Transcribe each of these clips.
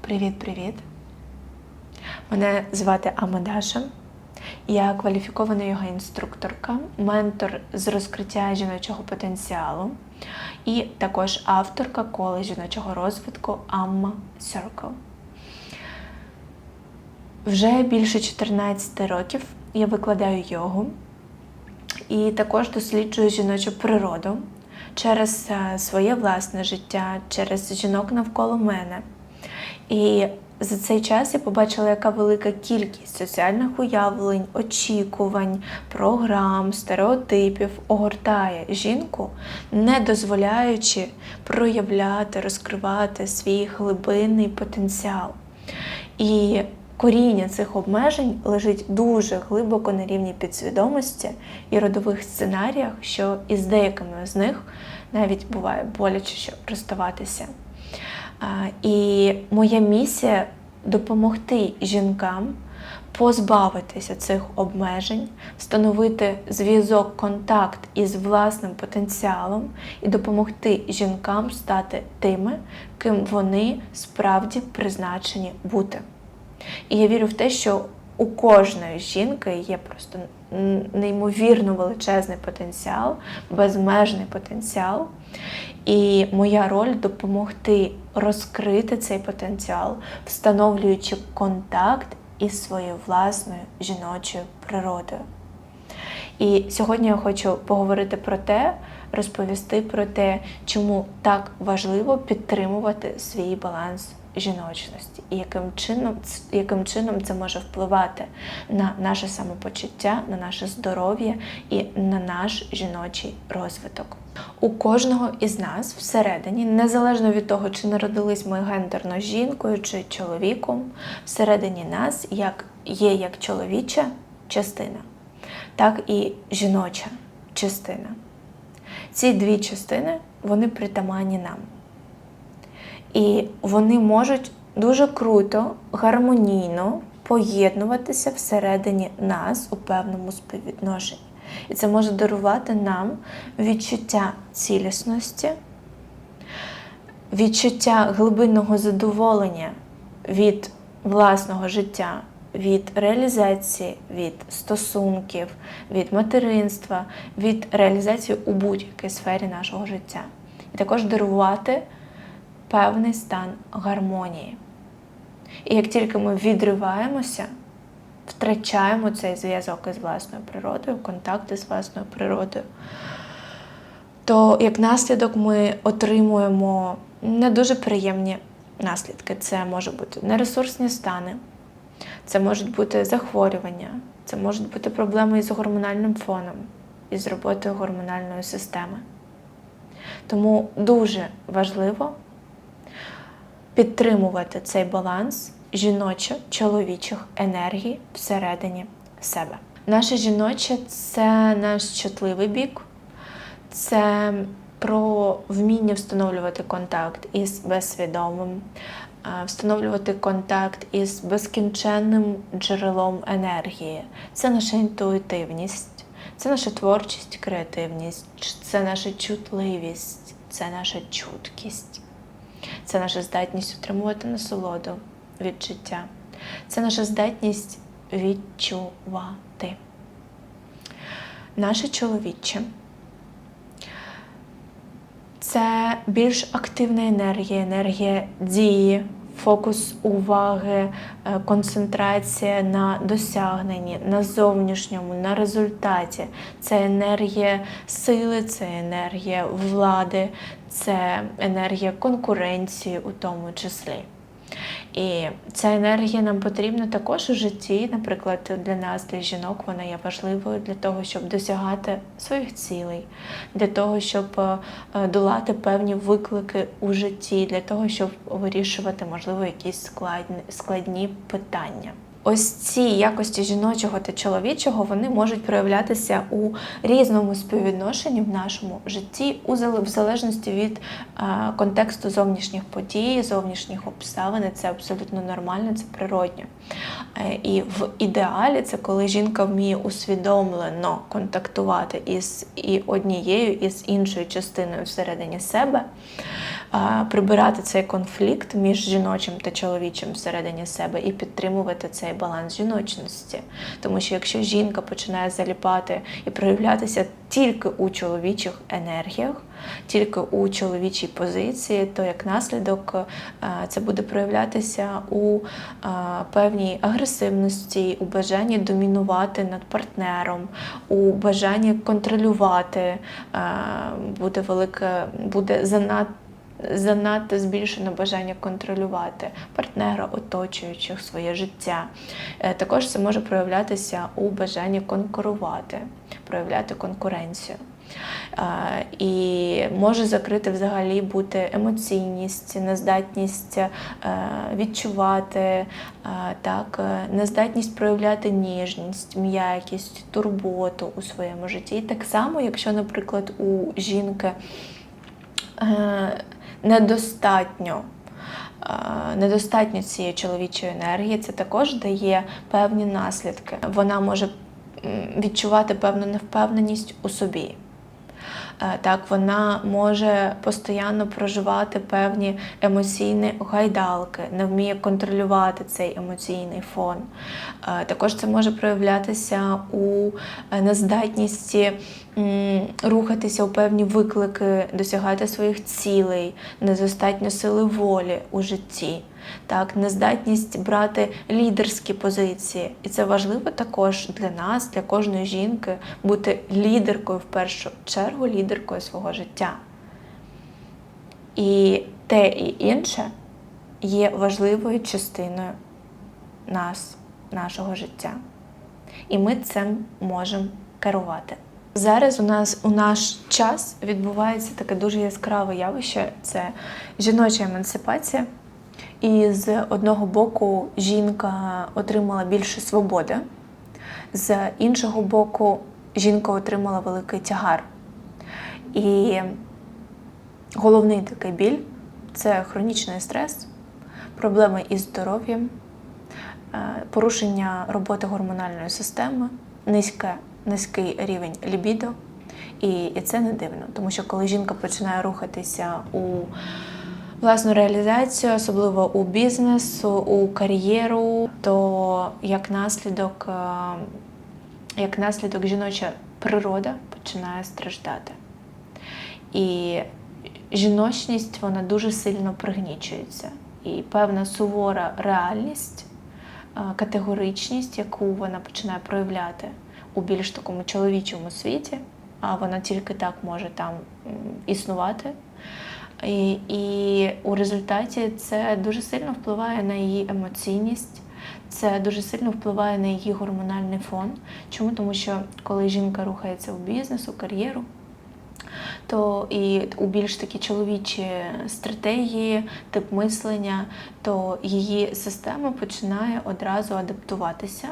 Привіт-привіт! Мене звати Амадаша. Я кваліфікована йога інструкторка, ментор з розкриття жіночого потенціалу і також авторка кола жіночого розвитку Amma Circle. Вже більше 14 років я викладаю йогу і також досліджую жіночу природу через е, своє власне життя, через жінок навколо мене. І за цей час я побачила, яка велика кількість соціальних уявлень, очікувань, програм, стереотипів огортає жінку, не дозволяючи проявляти, розкривати свій глибинний потенціал. І коріння цих обмежень лежить дуже глибоко на рівні підсвідомості і родових сценаріях, що із деякими з них навіть буває боляче що розставатися. І моя місія допомогти жінкам позбавитися цих обмежень, встановити зв'язок, контакт із власним потенціалом і допомогти жінкам стати тими, ким вони справді призначені бути. І я вірю в те, що у кожної жінки є просто неймовірно величезний потенціал, безмежний потенціал. І моя роль допомогти розкрити цей потенціал, встановлюючи контакт із своєю власною жіночою природою. І сьогодні я хочу поговорити про те, розповісти про те, чому так важливо підтримувати свій баланс жіночності, і яким чином, яким чином це може впливати на наше самопочуття, на наше здоров'я і на наш жіночий розвиток. У кожного із нас всередині, незалежно від того, чи народились ми гендерно жінкою чи чоловіком, всередині нас як є як чоловіча частина, так і жіноча частина. Ці дві частини вони притаманні нам. І вони можуть дуже круто, гармонійно поєднуватися всередині нас у певному співвідношенні. І це може дарувати нам відчуття цілісності, відчуття глибинного задоволення від власного життя, від реалізації, від стосунків, від материнства, від реалізації у будь-якій сфері нашого життя. І також дарувати певний стан гармонії. І як тільки ми відриваємося, втрачаємо цей зв'язок із власною природою, контакти з власною природою, то як наслідок ми отримуємо не дуже приємні наслідки. Це можуть бути нересурсні стани, це можуть бути захворювання, це можуть бути проблеми із гормональним фоном, із роботою гормональної системи. Тому дуже важливо підтримувати цей баланс жіночо-чоловічих енергій всередині себе. Наше жіноче це наш чутливий бік, це про вміння встановлювати контакт із безсвідомим, встановлювати контакт із безкінченним джерелом енергії. Це наша інтуїтивність, це наша творчість, креативність, це наша чутливість, це наша чуткість. Це наша здатність отримувати насолоду від життя. Це наша здатність відчувати. Наше чоловіче це більш активна енергія, енергія дії, фокус уваги, е, концентрація на досягненні, на зовнішньому, на результаті. Це енергія сили, це енергія влади, це енергія конкуренції у тому числі. І ця енергія нам потрібна також у житті, наприклад, для нас, для жінок, вона є важливою для того, щоб досягати своїх цілей, для того, щоб е, долати певні виклики у житті, для того, щоб вирішувати, можливо, якісь складні, складні питання. Ось ці якості жіночого та чоловічого вони можуть проявлятися у різному співвідношенні в нашому житті, у залежності від контексту зовнішніх подій, зовнішніх обставин. Це абсолютно нормально, це природньо. Е, і в ідеалі це коли жінка вміє усвідомлено контактувати із і однією, і з іншою частиною всередині себе. Прибирати цей конфлікт між жіночим та чоловічим всередині себе і підтримувати цей баланс жіночності. Тому що якщо жінка починає заліпати і проявлятися тільки у чоловічих енергіях, тільки у чоловічій позиції, то як наслідок е, це буде проявлятися у е, певній агресивності, у бажанні домінувати над партнером, у бажанні контролювати, е, буде велике, буде занадто. Занадто збільшено бажання контролювати партнера, оточуючих своє життя. Е, Також це може проявлятися у бажанні конкурувати, проявляти конкуренцію. Е, І може закрити взагалі бути емоційність, нездатність е, відчувати, так, нездатність проявляти ніжність, м'якість, турботу у своєму житті. І так само, якщо, наприклад, у жінки недостатньо. Недостатньо цієї чоловічої енергії, це також дає певні наслідки. Вона може відчувати певну невпевненість у собі. Е, Так, вона може постійно проживати певні емоційні гайдалки, не вміє контролювати цей емоційний фон. Е, Також це може проявлятися у е, нездатності рухатися у певні виклики, досягати своїх цілей, недостатньо сили волі у житті. Так, нездатність брати лідерські позиції. І це важливо також для нас, для кожної жінки, бути лідеркою в першу чергу, лідеркою свого життя. І те і інше є важливою частиною нас, нашого життя. І ми цим можемо керувати. Зараз у нас у наш час відбувається таке дуже яскраве явище це жіноча емансипація. І з одного боку жінка отримала більше свободи, з іншого боку, жінка отримала великий тягар. І головний такий біль це хронічний стрес, проблеми із здоров'ям, е, порушення роботи гормональної системи, низьке, низький рівень лібідо. І, і це не дивно, тому що коли жінка починає рухатися у власну реалізацію, особливо у бізнес, у кар'єру, то як наслідок, е, як наслідок жіноча природа починає страждати. І жіночність вона дуже сильно пригнічується. І певна сувора реальність, е, категоричність, яку вона починає проявляти у більш такому чоловічому світі, а вона тільки так може там існувати. І, і у результаті це дуже сильно впливає на її емоційність, це дуже сильно впливає на її гормональний фон. Чому? Тому що коли жінка рухається в бізнес, у кар'єру, то і у більш такі чоловічі стратегії, тип мислення, то її система починає одразу адаптуватися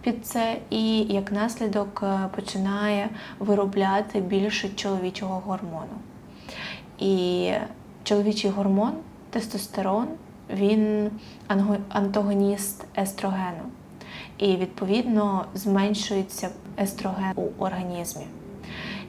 під це, і як наслідок е, починає виробляти більше чоловічого гормону. І чоловічий гормон, тестостерон, він антагоніст естрогену. І відповідно зменшується естроген у організмі.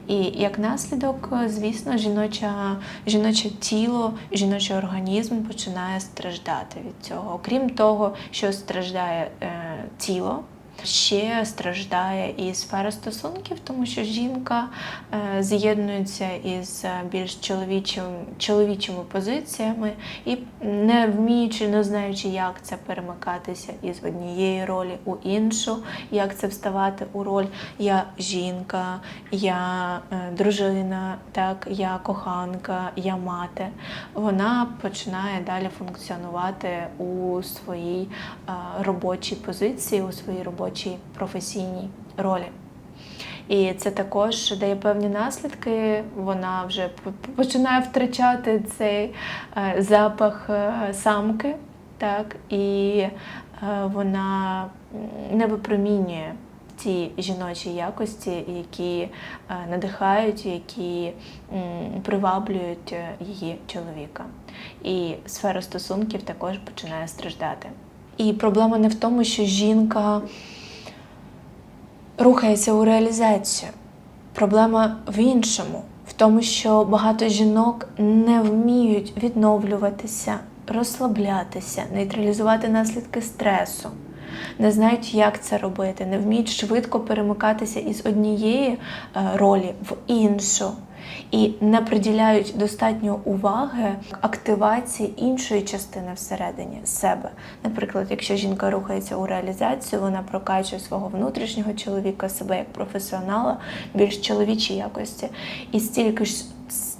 І як наслідок, звісно, жіноча, жіноче тіло, жіночий організм починає страждати від цього. Окрім того, що страждає е, тіло, ще страждає і сфера стосунків, тому що жінка е, з'єднується із е, більш чоловічим, чоловічими позиціями і не вміючи, не знаючи, як це перемикатися із однієї ролі у іншу, як це вставати у роль я жінка, я е, дружина, так, я коханка, я мати. Вона починає далі функціонувати у своїй робочій позиції, у своїй робочій професійній ролі. І це також дає певні наслідки. Вона вже починає втрачати цей е, запах е, самки, так, і е, вона не випромінює ті жіночі якості, які надихають, які приваблюють її чоловіка. І сфера стосунків також починає страждати. І проблема не в тому, що жінка рухається у реалізацію. Проблема в іншому, в тому, що багато жінок не вміють відновлюватися, розслаблятися, нейтралізувати наслідки стресу. Не знають, як це робити, не вміють швидко перемикатися із однієї е, ролі в іншу і не приділяють достатньо уваги активації іншої частини всередині себе. Наприклад, якщо жінка рухається у реалізацію, вона прокачує свого внутрішнього чоловіка, себе як професіонала, більш чоловічі якості. І стільки ж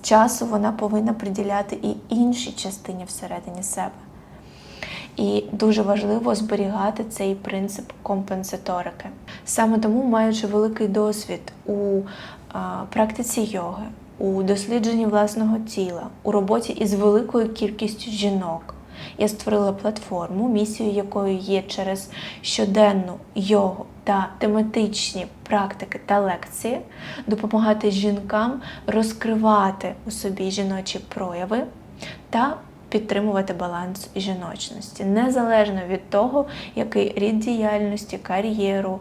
часу вона повинна приділяти і іншій частині всередині себе. І дуже важливо зберігати цей принцип компенсаторики. Саме тому, маючи великий досвід у практиці йоги, у дослідженні власного тіла, у роботі із великою кількістю жінок, я створила платформу, місією якої є через щоденну йогу та тематичні практики та лекції допомагати жінкам розкривати у собі жіночі прояви та підтримувати баланс жіночності, незалежно від того, який рід діяльності, кар'єру,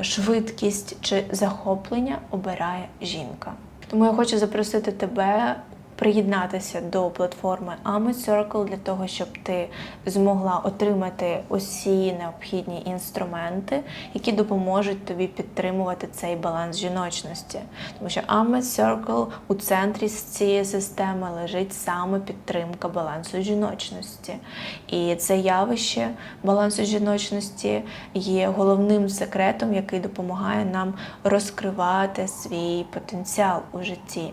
е, швидкість чи захоплення обирає жінка. Тому я хочу запросити тебе приєднатися до платформи Amit Circle для того, щоб ти змогла отримати усі необхідні інструменти, які допоможуть тобі підтримувати цей баланс жіночності. Тому що Amit Circle у центрі цієї системи лежить саме підтримка балансу жіночності. І це явище балансу жіночності є головним секретом, який допомагає нам розкривати свій потенціал у житті.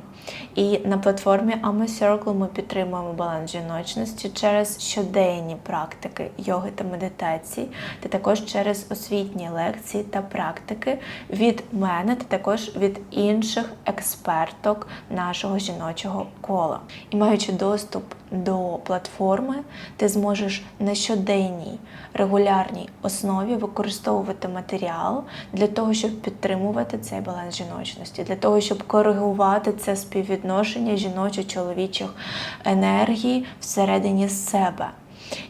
І на платформі Amo Circle ми підтримуємо баланс жіночності через щоденні практики йоги та медитації, та також через освітні лекції та практики від мене, та також від інших експерток нашого жіночого кола. І маючи доступ до платформи, ти зможеш на щоденній регулярній основі використовувати матеріал для того, щоб підтримувати цей баланс жіночності, для того, щоб коригувати це співвідношення жіночо-чоловічих енергій всередині себе.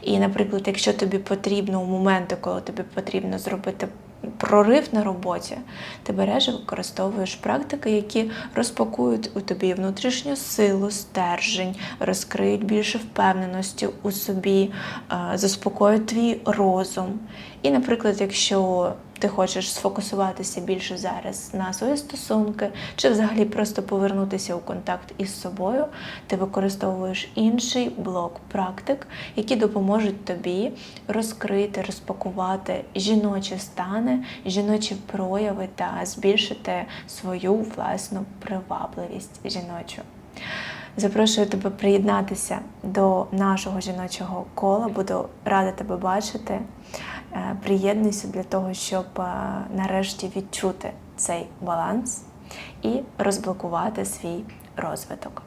І, наприклад, якщо тобі потрібно у моменти, коли тобі потрібно зробити прорив на роботі, ти береш і використовуєш практики, які розпакують у тобі внутрішню силу, стержень, розкриють більше впевненості у собі, е, заспокоять твій розум. І, наприклад, якщо ти хочеш сфокусуватися більше зараз на свої стосунки, чи взагалі просто повернутися у контакт із собою, ти використовуєш інший блок практик, які допоможуть тобі розкрити, розпакувати жіночі стани, жіночі прояви та збільшити свою власну привабливість жіночу. Запрошую тебе приєднатися до нашого жіночого кола. Буду рада тебе бачити. Е, Приєднуйся для того, щоб е, нарешті відчути цей баланс і розблокувати свій розвиток.